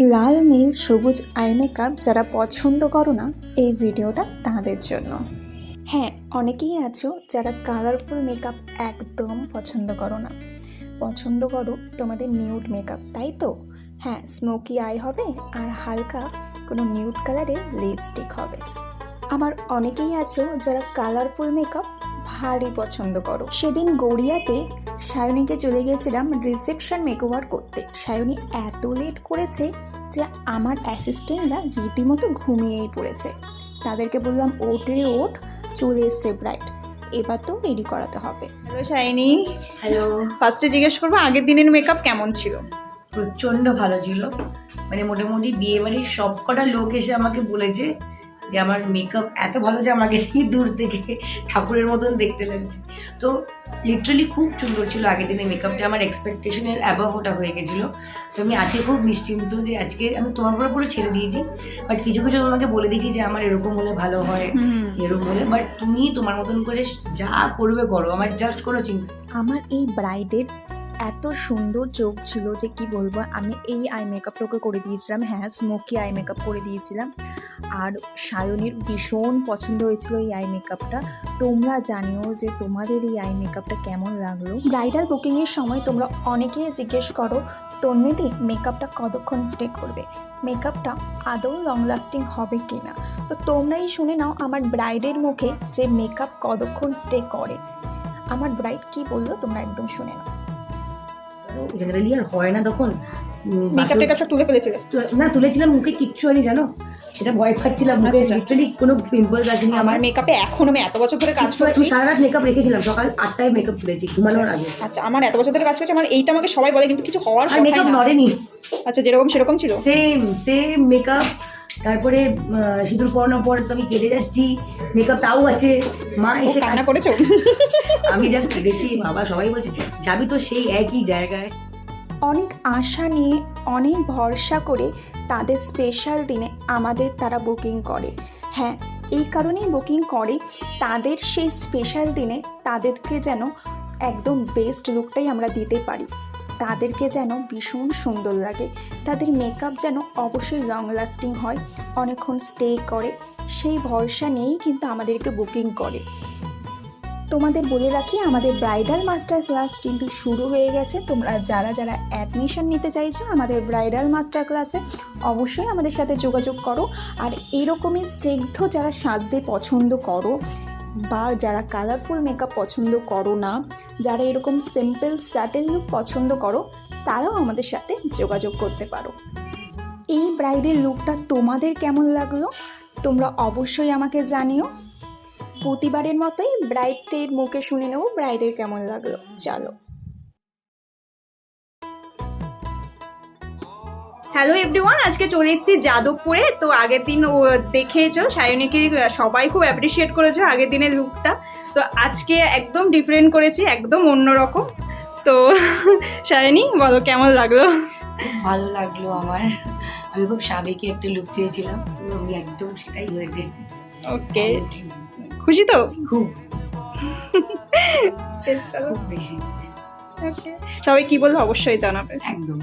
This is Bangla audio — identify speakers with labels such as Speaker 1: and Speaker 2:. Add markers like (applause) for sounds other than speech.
Speaker 1: লাল, নীল, সবুজ, আই মেকআপ যারা পছন্দ করো না, এই ভিডিওটা তাদের জন্য। হ্যাঁ অনেকেই আছো যারা কালারফুল মেকআপ একদম পছন্দ করো না। পছন্দ করো তোমাদের নিউড মেকআপ তাই তো? হ্যাঁ স্মোকি আই হবে আর হালকা কোনো নিউড কালারের লিপস্টিক হবে। আমার অনেকেই আছো যারা কালারফুল মেকআপ ভারী পছন্দ করো। সেদিন গড়িয়াতে সায়নীকে চলে গেছিলাম রিসেপশন মেকওভার করতে। সায়নী এত লেট করেছে যে আমার অ্যাসিস্ট্যান্টরা রীতিমতো ঘুমিয়েই পড়েছে। তাদেরকে বললাম ওট রে ওট চলে এসছে ব্রাইট এবার তো রেডি করাতে হবে।
Speaker 2: হ্যালো শাইনি
Speaker 3: হ্যালো
Speaker 2: ফার্স্টে জিজ্ঞেস করব আগের দিনের মেকআপ কেমন ছিল?
Speaker 3: প্রচণ্ড ভালো ছিল। মানে মোটামুটি বিয়ে বাড়ির সব কটা লোক এসে আমাকে বলেছে যে আমার মেকআপ এত ভালো যে আমাকে দূর থেকে ঠাকুরের মতন দেখতে লাগছে। তো লিটারালি খুব সুন্দর ছিল আগের দিনের মেকআপটা আমার এক্সপেকটেশনের অ্যাবাভ ওটা হয়ে গেছিল। তো আমি আজকে খুব নিশ্চিন্ত যে আজকে আমি তোমার উপরে পুরো ছেড়ে দিয়েছি। বাট কিছু কিছু তোমাকে বলে দিয়েছি যে আমার এরকম হলে ভালো হয় এরকম হলে। বাট তুমি তোমার মতন করে যা করবে করো আমার জাস্ট কোনো চিন্তা
Speaker 1: আমার এই ব্রাইডের এত সুন্দর চোখ ছিল যে কি বলব, আমি এই আই মেকআপটাকে করে দিয়েছিলাম হ্যাঁ স্মোকি আই মেকআপ করে দিয়েছিলাম। আর সায়নীর ভীষণ পছন্দ হয়েছিল এই আই মেকআপটা তোমরা জানিও যে তোমাদের এই আই মেকআপটা কেমন লাগল? ব্রাইডাল বুকিংয়ের সময় তোমরা অনেকেই জিজ্ঞেস করো, তন্নিদি মেকআপটা কতক্ষণ স্টে করবে? মেকআপটা আদৌ লং লাস্টিং হবে কি না তো তোমরাই শুনে নাও আমার ব্রাইডের মুখে যে মেকআপ কতক্ষণ স্টে করে। আমার ব্রাইড কি বলল তোমরা একদম শুনে নাও।
Speaker 3: তো জেনারেলি আর হয় না তখন।
Speaker 2: মেকআপ টেকআপ সব তুলে ফেলেছিলে?
Speaker 3: না তুলেছিলাম মুখে কিচ্ছু হয়নি জানো? সেটা ভয় পাচ্ছিলাম মুখে
Speaker 2: আচ্ছা, আচ্ছা।
Speaker 3: লিটারালি কোনো পিম্পলস আসেনি
Speaker 2: আমার মেকআপে এখন আমি এত বছর ধরে কাজ করছি।
Speaker 3: সারা রাত মেকআপ রেখেছিলাম সকাল আটটায় মেকআপ তুলেছি ঘুমানোর আগে।
Speaker 2: আচ্ছা আমার এত বছর ধরে কাজ করছি আমার এইটা আমাকে সবাই বলে কিন্তু কিছু হওয়ার
Speaker 3: মেকআপ নড়েনি।
Speaker 2: আচ্ছা যেরকম সেরকম ছিল।
Speaker 3: সেম সেম মেকআপ তারপরে সিঁদুর পরানোর পর তো আমি কেটে যাচ্ছি মেকআপ তাও আছে। মা এসে
Speaker 2: কান্না করেছ? (laughs)
Speaker 3: আমি যা কেঁদেছি বাবা সবাই বলছে যাবি তো সেই একই জায়গায়।
Speaker 1: অনেক আশা নিয়ে অনেক ভরসা করে তাদের স্পেশাল দিনে আমাদের তারা বুকিং করে। হ্যাঁ এই কারণেই বুকিং করে তাদের সেই স্পেশাল দিনে তাদেরকে যেন একদম বেস্ট লুকটাই আমরা দিতে পারি। তাদেরকে যেন ভীষণ সুন্দর লাগে। তাদের মেকআপ যেন অবশ্যই লং লাস্টিং হয়। অনেকক্ষণ স্টে করে। সেই ভরসা নিয়েই কিন্তু আমাদেরকে বুকিং করে। তোমাদের বলে রাখি, আমাদের ব্রাইডাল মাস্টার ক্লাস কিন্তু শুরু হয়ে গেছে। তোমরা যারা যারা অ্যাডমিশন নিতে চাইছো, আমাদের ব্রাইডাল মাস্টার ক্লাসে অবশ্যই আমাদের সাথে যোগাযোগ করো। আর এরকমই স্নিগ্ধ যারা সাজতে পছন্দ করো বা যারা কালারফুল মেকআপ পছন্দ করো না, যারা এরকম সিম্পল স্যাটেল লুক পছন্দ করো, তারাও আমাদের সাথে যোগাযোগ করতে পারো। এই ব্রাইডের লুকটা তোমাদের কেমন লাগল? তোমরা অবশ্যই আমাকে জানিও। প্রতিবারের মতোই ব্রাইডের মুখে শুনে নেব ব্রাইডের কেমন লাগল। চলো।
Speaker 2: হ্যালো এভরিওয়ান আজকে চলে এসেছি যাদবপুরে। তো আগের দিন ও দেখেছ সায়নীকে সবাই খুব অ্যাপ্রিসিয়েট করেছ আগের দিনের লুকটা তো আজকে একদম ডিফারেন্ট করেছি একদম অন্যরকম তো (laughs) সায়নী বলো কেমন লাগল?
Speaker 3: ভালো লাগল আমার। আমি খুব সাবেকি একটা লুক চেয়েছিলাম তো আমি একদম সেটাই হয়েছে।
Speaker 2: ওকে খুশি তো?
Speaker 3: খুব। (laughs) খুব বেশি।
Speaker 2: সবাই কি বলল অবশ্যই জানাবে।
Speaker 3: একদম